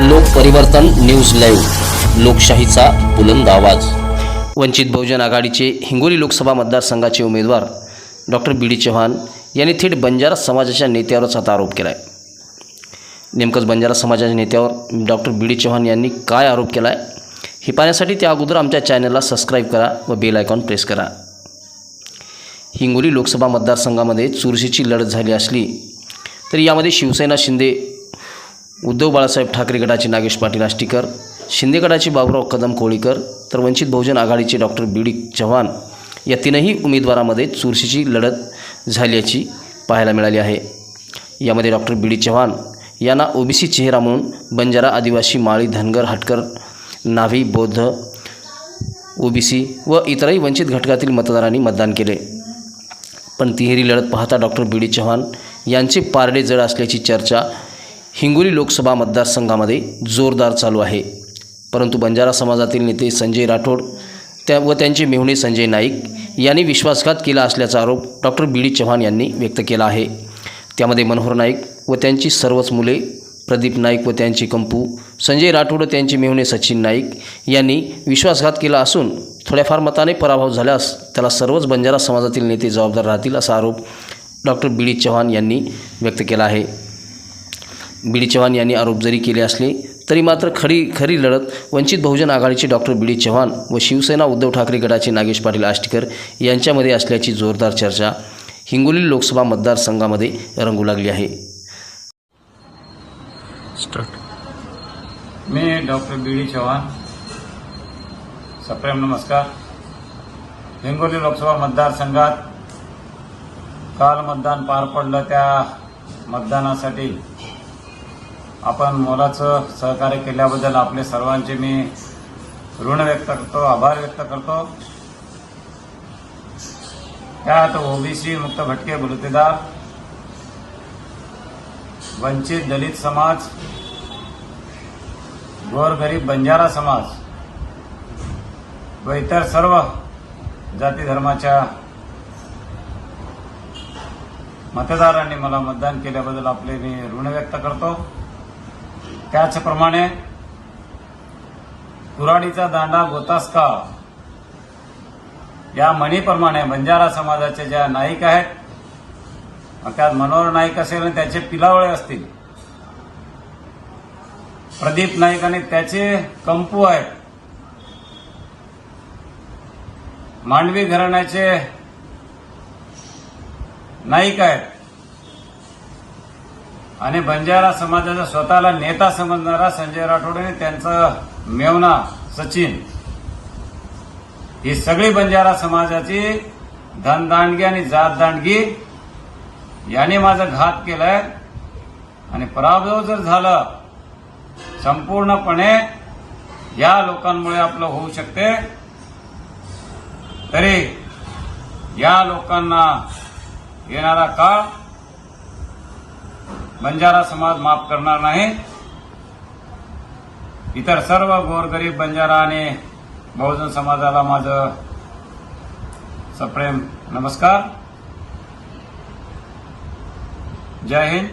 लोकपरिवर्तन news live लोकशाहीचा बुलंद आवाज. वंचित बहुजन आघाडीचे हिंगोली लोकसभा मतदारसंघाचे उमेदवार डॉक्टर बी डी चव्हाण यांनी थेट बंजारा समाजाच्या नेत्यावरच आता आरोप केला आहे नेमकंच बंजारा समाजाच्या नेत्यावर डॉक्टर बी डी चव्हाण यांनी काय आरोप केला आहे हे पाहण्यासाठी त्या अगोदर आमच्या चॅनलला सबस्क्राईब करा व बेल आयकॉन प्रेस करा. हिंगोली लोकसभा मतदारसंघामध्ये चुरशीची लढत झाली असली तरी यामध्ये शिवसेना शिंदे उद्धव बाळासाहेब ठाकरे गटाचे नागेश पाटील आष्टीकर शिंदे गटाचे बाबुराव कदम कोळीकर तर वंचित बहुजन आघाडीचे डॉक्टर बी डी चव्हाण या तीनही उमेदवारामध्ये चुरशीची लढत झाल्याची पाहायला मिळाली आहे. यामध्ये डॉक्टर बी डी चव्हाण यांना ओबीसी चेहरा म्हणून बंजारा आदिवासी माळी धनगर हटकर नाव्ही बौद्ध ओबीसी व इतरही वंचित घटकातील मतदारांनी मतदान केले. पण तिहेरी लढत पाहता डॉक्टर बी डी चव्हाण यांचे पारडे जड असल्याची चर्चा हिंगोली लोकसभा मतदारसंघामध्ये जोरदार चालू आहे. परंतु बंजारा समाजातील नेते संजय राठोड त्या व त्यांचे मेहुणे संजय नाईक यांनी विश्वासघात केला असल्याचा आरोप डॉक्टर बी डी चव्हाण यांनी व्यक्त केला आहे. त्यामध्ये मनोहर नाईक व त्यांची सर्वच मुले प्रदीप नाईक व त्यांची कंपू संजय राठोड व त्यांचे मेहुणे सचिन नाईक यांनी विश्वासघात केला असून थोड्याफार मताने पराभव झाल्यास त्याला सर्वच बंजारा समाजातील नेते जबाबदार राहतील असा आरोप डॉक्टर बी डी चव्हाण यांनी व्यक्त केला आहे. बी डी चव्हाण यांनी आरोप जरी केले असले तरी मात्र खरी खरी लढत वंचित बहुजन आघाडीचे डॉक्टर बी डी चव्हाण व शिवसेना उद्धव ठाकरे गटाचे नागेश पाटील आष्टीकर यांच्यामध्ये असल्याची जोरदार चर्चा हिंगोली लोकसभा मतदारसंघामध्ये रंगू लागली आहे. मी डॉक्टर बी डी चव्हाण. सप्रेम नमस्कार. हिंगोली लोकसभा मतदारसंघात काल मतदान पार पडलं त्या मतदानासाठी. आपण मोलाचं सहकार्य केल्याबद्दल आपले सर्वांचे मी ऋण व्यक्त करतो आभार व्यक्त करतो. त्यात ओबीसी मुक्त भटके बलुतेदार वंचित दलित समाज गोरगरीब बंजारा समाज व इतर सर्व जाती धर्माच्या मतदारांनी मला मतदान केल्याबद्दल आपले मी ऋण व्यक्त करतो. त्याचप्रमाणे कुराडीचा दांडा गोतास्का या म्हणीप्रमाणे बंजारा समाजाच्या ज्या नाईक आहेत मग त्यात मनोहर नाईक असेल आणि त्याचे पिलावळे असतील प्रदीप नाईक आणि त्याचे कंपू आहेत मांडवी घराण्याचे नाईक आहेत आणि बंजारा समाजाचा स्वतःला नेता समजणारा संजय राठोड आणि त्यांचा मेवना सचिन ही सगळी बंजारा समाजाची धनदांडगी आणि जात दांडगी याने माझा घात केलाय. आणि पराभव जर झाला संपूर्णपणे या लोकांमुळे आपलं होऊ शकते. तरी या लोकांना येणारा काळ बंजारा समाज माफ करणार नाही. इतर सर्व गोरगरीब बंजारा आणि बहुजन समाजाला माझं सप्रेम नमस्कार. जय हिंद.